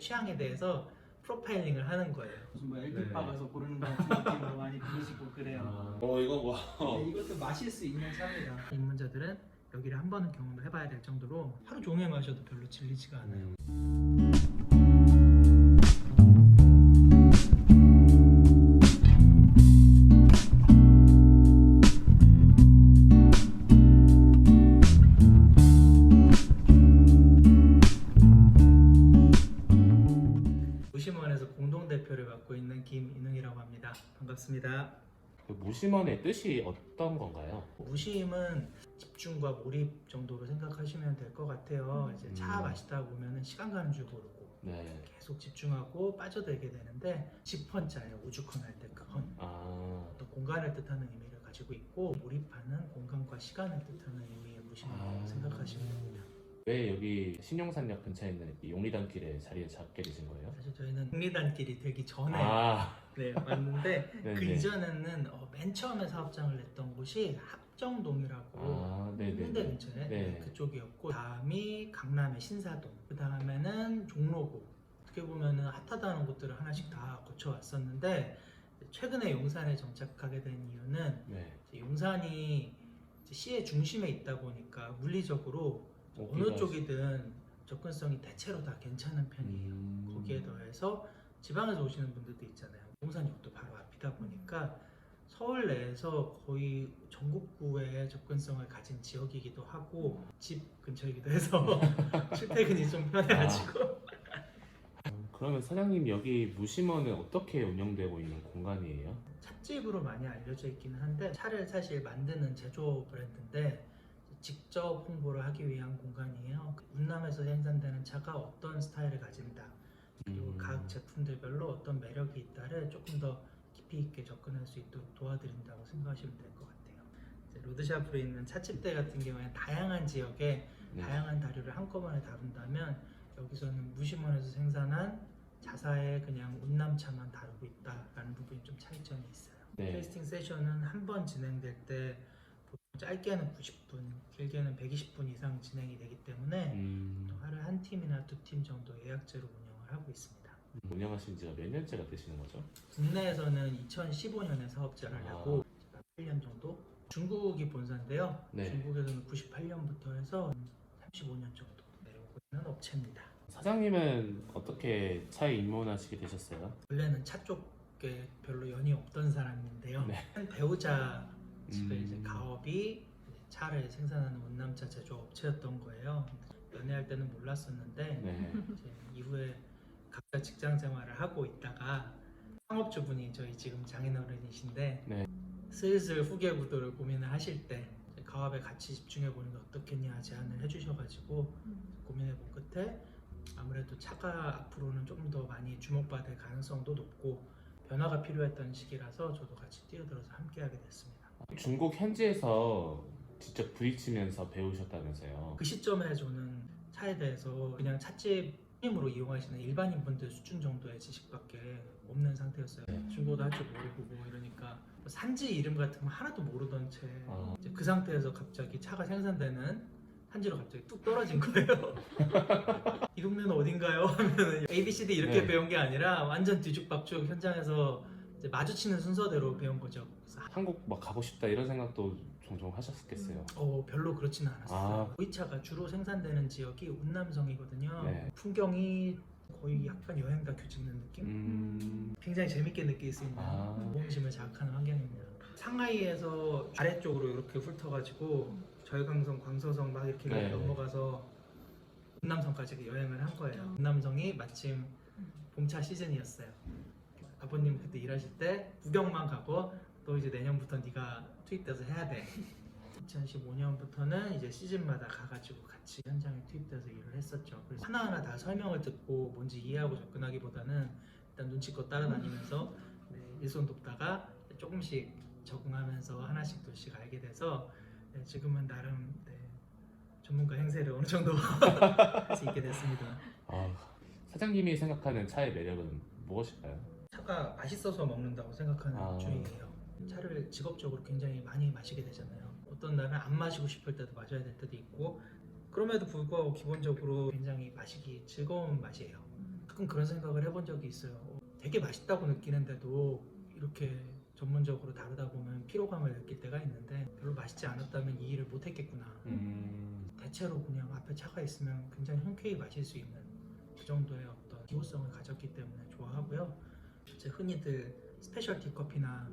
취향에 대해서 프로파일링을 하는 거예요. 무슨 뭐 네. LP 박아서 고르는 것 같은 느낌으로 많이 부르시고 그래요. 어 이거 뭐 네, 이것도 마실 수 있는 차입니다. 입문자들은 여기를 한 번은 경험을 해봐야 될 정도로 하루 종일 마셔도 별로 질리지가 않아요. 음, 맡고 있는 김인웅이라고 합니다. 반갑습니다. 그 무심원의 뜻이 어떤 건가요? 무심은 집중과 몰입 정도로 생각하시면 될 것 같아요. 이제 차 음. 마시다 보면은 시간 가는 줄 모르고 네. 계속 집중하고 빠져들게 되는데 집헌자예요. 우주컨 할 때 그 헌. 아, 어떤 공간을 뜻하는 의미를 가지고 있고 몰입하는 공간과 시간을 뜻하는 의미의 무심이라고 아. 생각하시면 됩니다. 왜 여기 신용산역 근처에 있는 이 용리단길에 자리를 잡게 되신 거예요? 사실 저희는 국리단길이 되기 전에 아, 네, 왔는데 네네. 그 이전에는 어, 맨 처음에 사업장을 냈던 곳이 합정동이라고 아, 네 네. 홍대 근처에 네. 그쪽이었고 다음이 강남의 신사동 그 다음에는 종로구 어떻게 보면은 핫하다는 곳들을 하나씩 다 거쳐왔었는데 최근에 용산에 정착하게 된 이유는 네. 이제 용산이 이제 시의 중심에 있다 보니까 물리적으로 어느 쪽이든 접근성이 대체로 다 괜찮은 편이에요. 음, 거기에 더해서 지방에서 오시는 분들도 있잖아요. 용산역도 바로 앞이다 보니까 서울 내에서 거의 전국구에 접근성을 가진 지역이기도 하고 집 근처이기도 해서 출퇴근이 좀 편해가지고 음, 그러면 사장님 여기 무심원은 어떻게 운영되고 있는 공간이에요? 찻집으로 많이 알려져 있기는 한데 차를 사실 만드는 제조 브랜드인데 직접 홍보를 하기 위한 공간이에요. 운남에서 생산되는 차가 어떤 스타일을 가진다. 그리고 음, 각 제품들별로 어떤 매력이 있다를 조금 더 깊이 있게 접근할 수 있도록 도와드린다고 생각하시면 될 것 같아요. 로드샵으로 있는 차집대 같은 경우에는 다양한 지역에 네. 다양한 다류를 한꺼번에 다룬다면 여기서는 무심원에서 생산한 자사의 그냥 운남차만 다루고 있다라는 부분이 좀 차이점이 있어요. 네. 테이스팅 세션은 한 번 진행될 때 짧게는 90분, 길게는 120분 이상 진행이 되기 때문에 음, 또 하루에 한 팀이나 두 팀 정도 예약제로 운영을 하고 있습니다. 운영하신 지가 몇 년째가 되시는 거죠? 국내에서는 2015년에 사업자를 아. 하고 8년 정도 중국이 본사인데요. 네. 중국에서는 98년부터 해서 35년 정도 내려오고 있는 업체입니다. 사장님은 어떻게 차에 입문하시게 되셨어요? 원래는 차 쪽에 별로 연이 없던 사람인데요. 네. 한 배우자 집에 음. 이제 가업이 차를 생산하는 운남차 제조 업체였던 거예요. 연애할 때는 몰랐었는데 네. 이제 이후에 각자 직장 생활을 하고 있다가 창업주분이 저희 지금 장인어른이신데 네. 슬슬 후계 구도를 고민을 하실 때 이제 가업에 같이 집중해 보는 게 어떻겠냐 제안을 해주셔가지고 고민해 본 끝에 아무래도 차가 앞으로는 조금 더 많이 주목받을 가능성도 높고 변화가 필요했던 시기라서 저도 같이 뛰어들어서 함께하게 됐습니다. 중국 현지에서 직접 부딪히면서 배우셨다면서요? 그 시점에 저는 차에 대해서 그냥 찻집 힘으로 이용하시는 일반인 분들 수준 정도의 지식밖에 없는 상태였어요. 네. 중고도 할 줄 모르고 뭐 이러니까 뭐 산지 이름 같은 거 하나도 모르던 채 아. 이제 그 상태에서 갑자기 차가 생산되는 산지로 갑자기 뚝 떨어진 거예요. 이 동네는 어딘가요? 하면은 A, B, C, D 이렇게 네. 배운 게 아니라 완전 뒤죽박죽 현장에서 이제 마주치는 순서대로 배운 거죠. 그래서 한국 막 가고 싶다 이런 생각도 종종 하셨겠어요. 어 별로 그렇지는 않았어요. 아. 보이차가 주로 생산되는 지역이 운남성이거든요. 네. 풍경이 거의 약간 여행 다큐 찍는 느낌? 음, 굉장히 재밌게 느낄 수 있는 아. 모험심을 자극하는 환경입니다. 상하이에서 아래쪽으로 이렇게 훑어가지고 절강성, 광서성 막 이렇게 네. 넘어가서 운남성까지 여행을 한 거예요. 운남성이 마침 봄차 시즌이었어요. 아버님 그때 일하실 때 구경만 가고 또 이제 내년부터 네가 투입돼서 해야 돼. 2015년부터는 이제 시즌마다 가가지고 같이 현장에 투입돼서 일을 했었죠. 그래서 하나하나 다 설명을 듣고 뭔지 이해하고 접근하기보다는 일단 눈치껏 따라다니면서 네, 일손 돕다가 조금씩 적응하면서 하나씩 둘씩 알게 돼서 네, 지금은 나름 네, 전문가 행세를 어느 정도 할 수 있게 됐습니다. 아, 사장님이 생각하는 차의 매력은 무엇일까요? 차가 맛있어서 먹는다고 생각하는 아. 주의예요. 차를 직업적으로 굉장히 많이 마시게 되잖아요. 어떤 날은 안 마시고 싶을 때도 마셔야 될 때도 있고 그럼에도 불구하고 기본적으로 굉장히 마시기 즐거운 맛이에요. 가끔 그런 생각을 해본 적이 있어요. 어, 되게 맛있다고 느끼는데도 이렇게 전문적으로 다루다 보면 피로감을 느낄 때가 있는데 별로 맛있지 않았다면 이 일을 못했겠구나. 음, 대체로 그냥 앞에 차가 있으면 굉장히 흔쾌히 마실 수 있는 그 정도의 어떤 기호성을 가졌기 때문에 좋아하고요. 이제 흔히들 스페셜티 커피나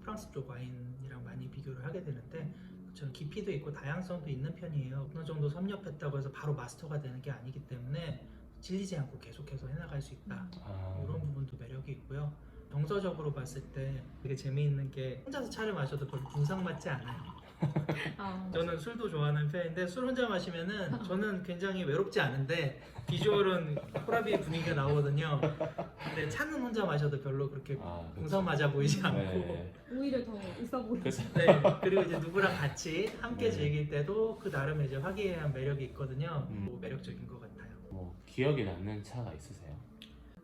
프랑스 쪽 와인이랑 많이 비교를 하게 되는데 저는 깊이도 있고 다양성도 있는 편이에요. 어느 정도 섭렵했다고 해서 바로 마스터가 되는 게 아니기 때문에 질리지 않고 계속해서 해나갈 수 있다. 아, 이런 부분도 매력이 있고요. 정서적으로 봤을 때 되게 재미있는 게 혼자서 차를 마셔도 별로 분상 맞지 않아요. 아, 저는 술도 좋아하는 편인데 술 혼자 마시면은 저는 굉장히 외롭지 않은데 비주얼은 호라비의 분위기가 나오거든요. 근데 차는 혼자 마셔도 별로 그렇게 아, 그렇죠. 공상 맞아 보이지 않고 네. 오히려 더 있어. 그래서 네, 그리고 이제 누구랑 같이 함께 네. 즐길 때도 그 나름의 이제 화기애애한 매력이 있거든요. 음. 뭐 매력적인 것 같아요. 뭐 기억에 남는 차가 있으세요?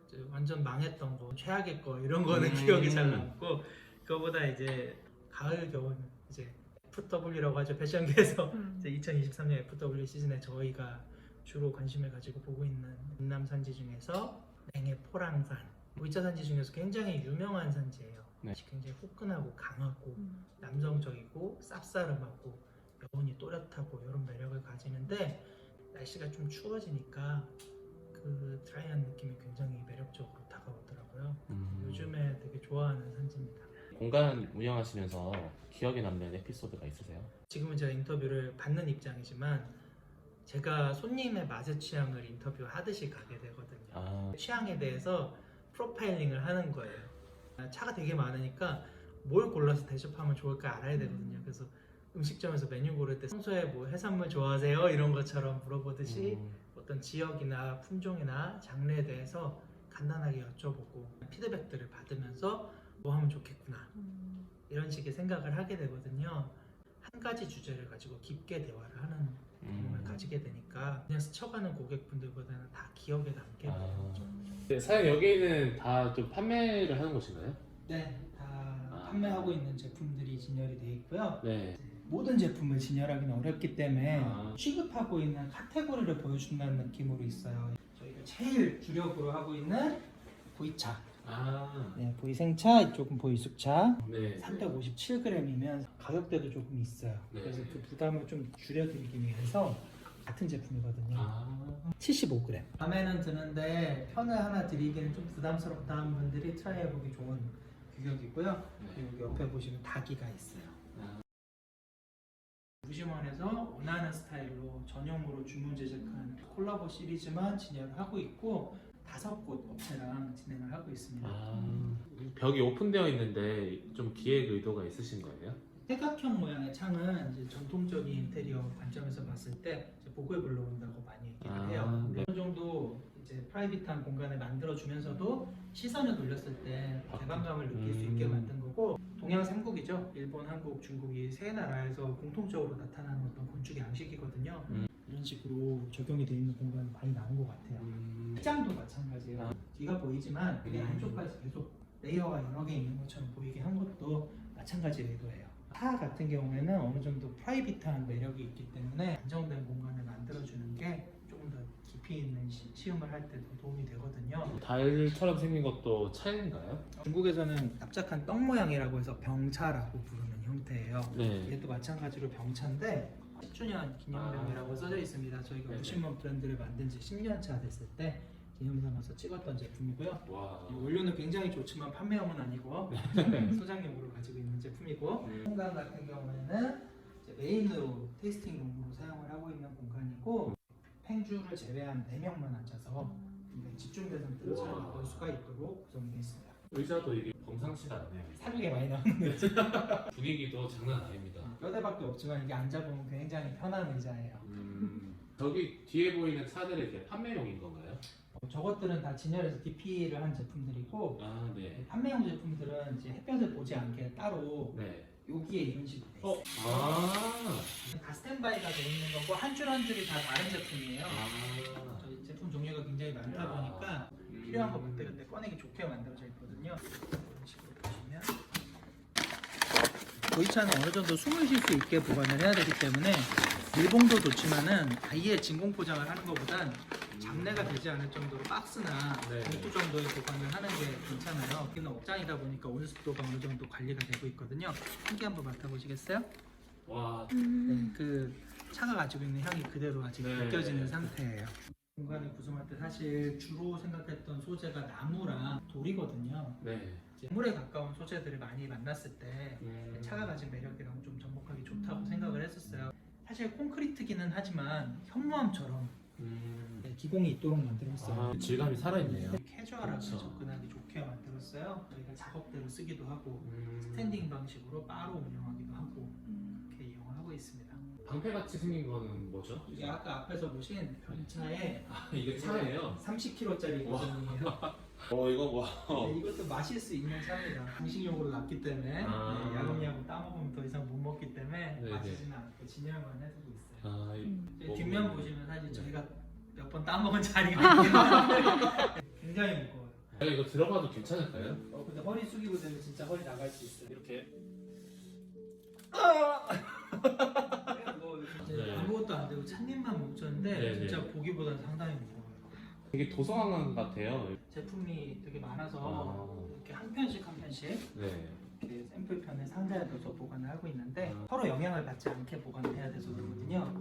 이제 완전 망했던 거, 최악의 거 이런 거는 음. 기억이 잘 남고 그거보다 이제 가을 겨울 이제 FW라고 하죠 패션계에서 음. 이제 2023년 FW 시즌에 저희가 주로 관심을 가지고 보고 있는云남 산지 중에서 냉해 포랑산 보이차 산지 중에서 굉장히 유명한 산지예요. 네. 굉장히 후끈하고 강하고 음. 남성적이고 쌉싸름하고 여운이 또렷하고 이런 매력을 가지는데 날씨가 좀 추워지니까 그 드라이한 느낌이 굉장히 매력적으로 다가오더라고요. 음, 요즘에 되게 좋아하는 산지입니다. 공간 운영하시면서 기억에 남는 에피소드가 있으세요? 지금은 제가 인터뷰를 받는 입장이지만 제가 손님의 맛의 취향을 인터뷰하듯이 가게 되거든요. 아, 취향에 대해서 프로파일링을 하는 거예요. 차가 되게 많으니까 뭘 골라서 대접하면 좋을까 알아야 되거든요. 그래서 음식점에서 메뉴 고를 때 평소에 뭐 해산물 좋아하세요? 이런 것처럼 물어보듯이 음, 어떤 지역이나 품종이나 장르에 대해서 간단하게 여쭤보고 피드백들을 받으면서 뭐 하면 좋겠구나 음. 이런 식의 생각을 하게 되거든요. 한 가지 주제를 가지고 깊게 대화를 하는 경험을 음. 가지게 되니까 그냥 스쳐가는 고객분들보다는 다 기억에 남게 아. 거죠. 네, 사장님 여기는 다 좀 판매를 하는 곳인가요? 네, 다 아. 판매하고 있는 제품들이 진열이 되어 있고요. 네. 모든 제품을 진열하기는 어렵기 때문에 아. 취급하고 있는 카테고리를 보여준다는 느낌으로 있어요. 저희가 제일 주력으로 하고 있는 보이차, 아, 네, 보이 생차, 이쪽은 보이 숙차. 네. 357g이면 가격대도 조금 있어요. 네. 그래서 그 부담을 좀 줄여드리기 위해서 같은 제품이거든요. 아, 75g. 밤에는 드는데 편을 하나 드리기는 좀 부담스럽다 하는 분들이 트라이 해보기 좋은 규격이고요. 그리고 여기 옆에 보시면 다기가 있어요. 아. 무심원에서 원하는 스타일로 전용으로 주문 제작한 콜라보 시리즈만 진열을 하고 있고 다섯 곳 업체랑 진행을 하고 있습니다. 아, 벽이 오픈되어 있는데 좀 기획 의도가 있으신 거예요? 삼각형 모양의 창은 이제 전통적인 인테리어 관점에서 봤을 때 이제 복을 불러온다고 많이 얘기를 아, 해요. 네. 어느 정도 이제 프라이빗한 공간을 만들어 주면서도 시선을 돌렸을 때 개방감을 느낄 수 있게 음. 만든 거고 동양 삼국이죠. 일본, 한국, 중국이 세 나라에서 공통적으로 나타나는 어떤 건축 양식이거든요. 음. 이런 식으로 적용이 되어 있는 공간이 많이 나온 것 같아요. 음, 시장도 마찬가지예요. 아. 뒤가 보이지만 그게 음. 안쪽까지 계속 레이어가 여러 개 있는 것처럼 보이게 한 것도 마찬가지 의도예요. 차 같은 경우에는 어느 정도 프라이빗한 매력이 있기 때문에 안정된 공간을 만들어주는 게 조금 더 깊이 있는 시, 시음을 할 때 더 도움이 되거든요. 달처럼 생긴 것도 차인가요? 중국에서는 납작한 떡 모양이라고 해서 병차라고 부르는 형태예요. 네. 이게 또 마찬가지로 병차인데 10주년 기념병이라고 써져 있습니다. 저희가 아. 네네. 무신문 브랜드를 만든 지 10년 차 됐을 때 기념 삼아서 찍었던 제품이고요. 와. 이 원료는 굉장히 좋지만 판매용은 아니고 소장용으로 가지고 있는 제품이고 음. 공간 같은 경우에는 이제 메인으로 테이스팅 룸으로 사용을 하고 있는 공간이고 팽주를 제외한 4명만 앉아서 집중된 상태로. 촬영을 볼 수가 있도록 구성이 되어 있습니다. 의자도 이게 범상치가 않네요. 사극에 많이 나오는 거지. 분위기도 장난 아닙니다. 뼈대밖에 없지만 이게 앉아보면 굉장히 편한 의자예요. 음, 저기 뒤에 보이는 차들이 이렇게 판매용인 건가요? 어, 저것들은 다 진열해서 DP를 한 제품들이고 아, 네. 판매용 제품들은 이제 햇볕을 보지 않게 따로 네. 여기에 이런 식으로 돼 있어요. 어, 아, 다 스탠바이가 돼 있는 거고 한 줄 한 줄이 다 다른 제품이에요. 아. 저희 제품 종류가 굉장히 많다 야. 보니까 음. 필요한 거 그때 그때 꺼내기 좋게 만들어져 있거든요. 이런 식으로 보시면 보이차는 어느 정도 숨을 쉴 수 있게 보관을 해야 되기 때문에 밀봉도 좋지만은 아예 진공 포장을 하는 것보단 잡내가 되지 않을 정도로 박스나 네. 봉투 정도의 보관을 하는 게 괜찮아요. 여기는 업장이다 보니까 온습도가 어느 정도 관리가 되고 있거든요. 향기 한번 맡아보시겠어요? 와, 네, 그 차가 가지고 있는 향이 그대로 아직 네. 느껴지는 상태예요. 공간을 구성할 때 사실 주로 생각했던 소재가 나무랑 돌이거든요. 네. 이제 물에 가까운 소재들을 많이 만났을 때 음. 차가 가진 매력이랑 좀 접목하기 좋다고 생각을 했었어요. 사실 콘크리트기는 하지만 현무암처럼 음. 네, 기공이 있도록 만들었어요. 아, 질감이 살아있네요. 캐주얼하게 그렇죠. 접근하기 좋게 만들었어요. 저희가 작업대로 쓰기도 하고 음. 스탠딩 방식으로 바로 운영하기도 하고 이렇게 이용을 하고 있습니다. 방패같이 생긴 거는 뭐죠? 이게 아까 앞에서 보신 변차에 아, 이게 차예요? 30kg짜리 버전이에요. 어, 이거 뭐. 네, 이것도 마실 수 있는 차입니다. 간식용으로 놨기 때문에 아. 네, 야금야금 따먹으면 더 이상 못 먹기 때문에 네, 마시지는 않고 진열만 해두고 있어요. 아, 이- 음. 네, 뭐- 뒷면 보시면 사실 저희가 몇 번 따먹은 자리가 있긴 한데 굉장히 무거워요. 아, 이거 들어가도 괜찮을까요? 어, 근데 허리 숙이고 되면 진짜 허리 나갈 수 있어요. 이렇게. 네. 찬님만 멈췄는데 네, 진짜 네. 보기보다는 상당히 무거워요. 되게 도서관 같아요. 제품이 되게 많아서 아. 이렇게 한 편씩 한 편씩 네. 이렇게 샘플 편을 상자에 넣어서 보관을 하고 있는데 아. 서로 영향을 받지 않게 보관을 해야 돼서 그러거든요.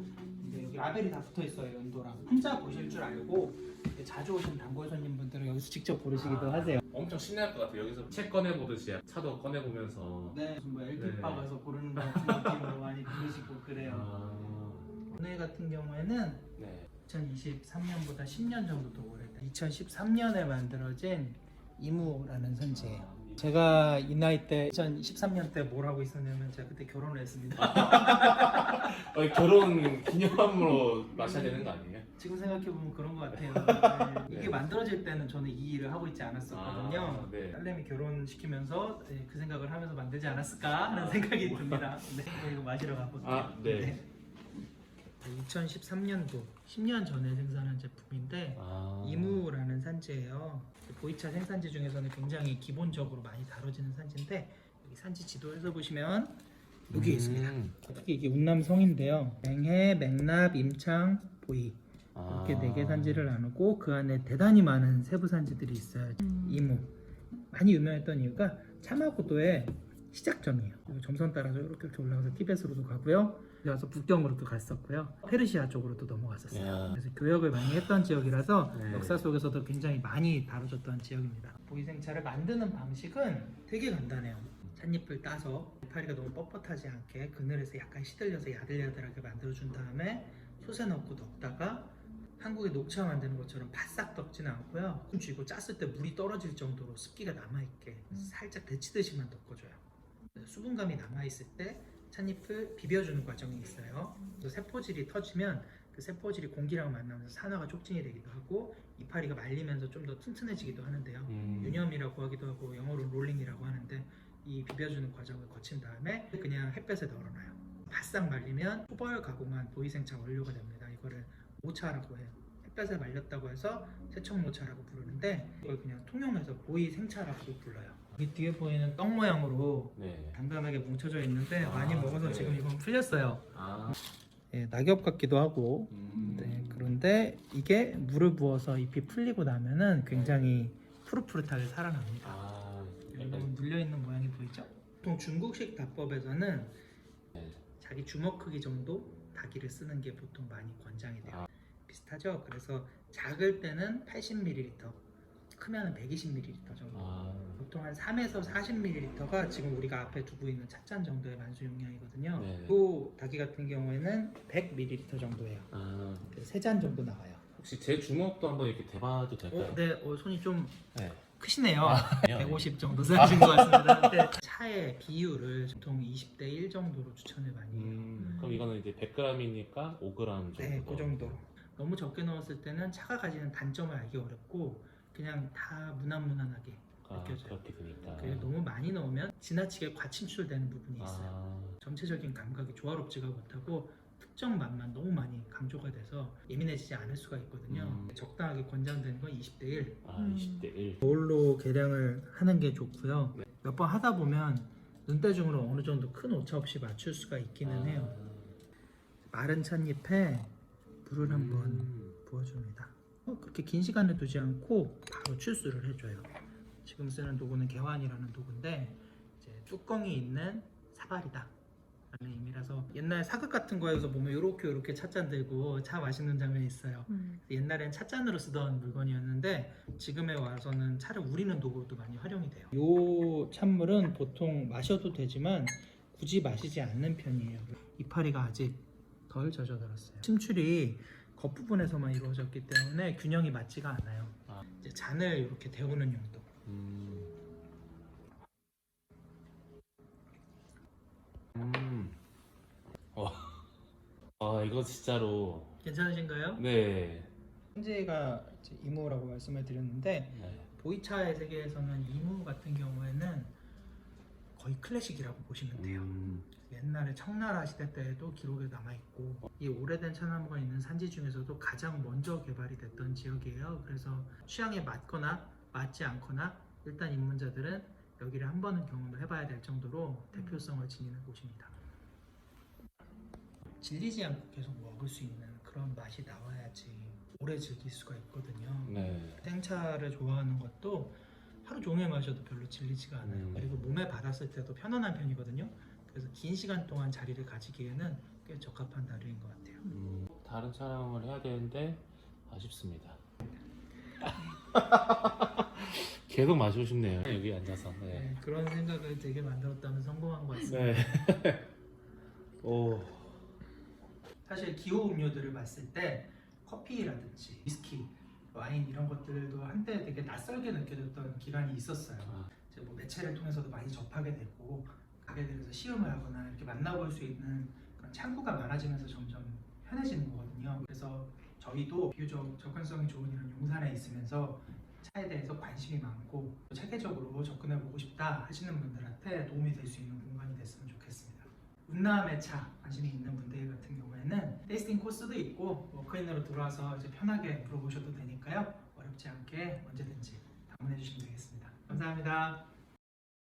근데 여기 라벨이 다 붙어 있어요 연도랑. 혼자 보실 줄 알고 이렇게 자주 오신 단골 손님분들은 여기서 직접 고르시기도 아. 하세요. 엄청 신날 것 같아요. 여기서 책 꺼내 보듯이 차도 꺼내 보면서. 네, 무슨 뭐 LP 네. 바 가서 고르는 것 같은 느낌으로 많이 부르시고 그래요. 아. 오늘 같은 경우에는 네. 2023년보다 10년 정도 더 오래된 2013년에 만들어진 이무라는 선지예요. 제가 이 나이 때 2013년 때 뭘 하고 있었냐면 제가 그때 결혼을 했습니다. 어, 결혼 기념함으로 마셔야 되는 거 아니에요? 지금 생각해 보면 그런 것 같아요. 네. 이게 네. 만들어질 때는 저는 이 일을 하고 있지 않았었거든요. 아, 네. 딸내미 결혼 시키면서 네, 그 생각을 하면서 만들지 않았을까 하는 생각이 듭니다. 네, 이거 마시러 가볼게요. 아, 네. 2013년도 10년 전에 생산한 제품인데 아. 이무라는 산지예요. 보이차 생산지 중에서는 굉장히 기본적으로 많이 다뤄지는 산지인데 여기 산지 지도에서 보시면 여기 있습니다. 음. 특히 이게 운남성인데요. 맹해, 맥납, 임창, 보이 아. 이렇게 네 개 산지를 나누고 그 안에 대단히 많은 세부 산지들이 있어요. 이무 많이 유명했던 이유가 차마고도의 시작점이에요. 점선 따라서 이렇게 이렇게 올라가서 티벳으로도 가고요. 그래서 북경으로 도 갔었고요. 페르시아 쪽으로도 넘어갔었어요. 야. 그래서 교역을 많이 했던 지역이라서 네. 역사 속에서도 굉장히 많이 다뤄졌던 지역입니다. 보이생차를 만드는 방식은 되게 간단해요. 찻잎을 따서 이파리가 너무 뻣뻣하지 않게 그늘에서 약간 시들려서 야들야들하게 만들어준 다음에 솥에 넣고 넣다가 한국의 녹차 만드는 것처럼 바싹 덮지는 않고요. 쥐고 짰을 때 물이 떨어질 정도로 습기가 남아있게 살짝 데치듯이만 덮어줘요. 수분감이 남아있을 때 찻잎을 비벼주는 과정이 있어요. 또 세포질이 터지면 그 세포질이 공기랑 만나면서 산화가 촉진이 되기도 하고 이파리가 말리면서 좀 더 튼튼해지기도 하는데요. 음. 유념이라고 하기도 하고 영어로 롤링이라고 하는데 이 비벼주는 과정을 거친 다음에 그냥 햇볕에 널어놔요. 바싹 말리면 초벌 가공한 보이생차 원료가 됩니다. 이거를 모차라고 해요. 햇볕에 말렸다고 해서 세척모차라고 부르는데 이걸 그냥 통용해서 보이 생차라고 불러요. 이 뒤에 보이는 떡 모양으로 네. 단단하게 뭉쳐져 있는데 아, 많이 먹어서 네. 지금 이건 풀렸어요. 아. 예, 낙엽 같기도 하고 음. 네, 그런데 이게 물을 부어서 잎이 풀리고 나면은 굉장히 푸릇푸릇하게 살아납니다. 아. 여러분 눌려 있는 모양이 보이죠? 보통 중국식 닭법에서는 네. 자기 주먹 크기 정도 닭이를 쓰는 게 보통 많이 권장이 돼요. 아. 비슷하죠? 그래서 작을 때는 80ml, 크면은 120ml 정도. 아. 보통 한 3에서 40ml가 지금 우리가 앞에 두고 있는 찻잔 정도의 만수 용량이거든요. 네. 또 닭이 같은 경우에는 100ml 정도예요. 아. 세잔 정도 나와요. 혹시 제 주먹도 한번 이렇게 대봐도 될까요? 어, 네, 어, 손이 좀 네. 크시네요. 네. 150 정도 쓰신 것 같습니다. 근데 차의 비율을 보통 20대 1 정도로 추천을 많이 해요. 음, 그럼 이거는 이제 100g이니까 5g 정도. 네, 그 정도. 너무 적게 넣었을 때는 차가 가지는 단점을 알기 어렵고 그냥 다 무난무난하게 아, 느껴져요. 그렇게 너무 많이 넣으면 지나치게 과침출되는 부분이 있어요. 아. 전체적인 감각이 조화롭지가 못하고 특정 맛만 너무 많이 강조가 돼서 예민해지지 않을 수가 있거든요. 음. 적당하게 권장되는 건 20대 1. 아, 음. 20대 1. 거울로 계량을 하는 게 좋고요. 네. 몇 번 하다 보면 눈대중으로 어느 정도 큰 오차 없이 맞출 수가 있기는 아. 해요. 마른 찻잎에 물을 한번 음. 부어줍니다. 어, 그렇게 긴 시간을 두지 않고 바로 출수를 해줘요. 지금 쓰는 도구는 개환이라는 도구인데 이제 뚜껑이 있는 사발이다. 라는 의미라서 옛날 사극 같은 거에서 보면 요렇게 요렇게 찻잔 들고 차 마시는 장면이 있어요. 음. 옛날엔 찻잔으로 쓰던 물건이었는데 지금에 와서는 차를 우리는 도구로도 많이 활용이 돼요. 이 찬물은 보통 마셔도 되지만 굳이 마시지 않는 편이에요. 이파리가 아직 덜 젖어들었어요. 침출이 겉부분에서만 이루어졌기 때문에 균형이 맞지가 않아요. 아. 이제 잔을 이렇게 데우는 용도. 음. 음. 와. 아 이거 진짜로 괜찮으신가요? 네. 이제 이무라고 말씀을 드렸는데 네. 보이차의 세계에서는 이무 같은 경우에는 거의 클래식이라고 보시면 돼요. 음. 옛날에 청나라 시대 때에도 기록에 남아 있고 이 오래된 차나무가 있는 산지 중에서도 가장 먼저 개발이 됐던 지역이에요. 그래서 취향에 맞거나 맞지 않거나 일단 입문자들은 여기를 한 번은 경험을 해봐야 될 정도로 대표성을 지니는 곳입니다. 질리지 않고 계속 먹을 수 있는 그런 맛이 나와야지 오래 즐길 수가 있거든요. 네. 생차를 좋아하는 것도 하루 종일 마셔도 별로 질리지가 않아요. 음. 그리고 몸에 받았을 때도 편안한 편이거든요. 그래서 긴 시간 동안 자리를 가지기에는 꽤 적합한 다리인 것 같아요. 음, 다른 촬영을 해야 되는데 아쉽습니다. 계속 마시고 싶네요. 여기 앉아서. 네. 네, 그런 생각을 되게 만들었다면 성공한 것 같습니다. 네. 오. 사실 기호 음료들을 봤을 때 커피라든지 위스키, 와인 이런 것들도 한때 되게 낯설게 느껴졌던 기간이 있었어요. 아. 이제 뭐 매체를 통해서도 많이 접하게 되고 가게들에서 시음을 하거나 이렇게 만나볼 수 있는 그런 창구가 많아지면서 점점 편해지는 거거든요. 그래서 저희도 비교적 접근성이 좋은 이런 용산에 있으면서 차에 대해서 관심이 많고 체계적으로 접근해 보고 싶다 하시는 분들한테 도움이 될 수 있는 공간이 됐으면 좋겠습니다. 운남의 차 관심이 있는 분들 같은 경우에는 테이스팅 코스도 있고 워크인으로 들어와서 이제 편하게 물어보셔도 되니까요. 어렵지 않게 언제든지 방문해 주시면 되겠습니다. 감사합니다.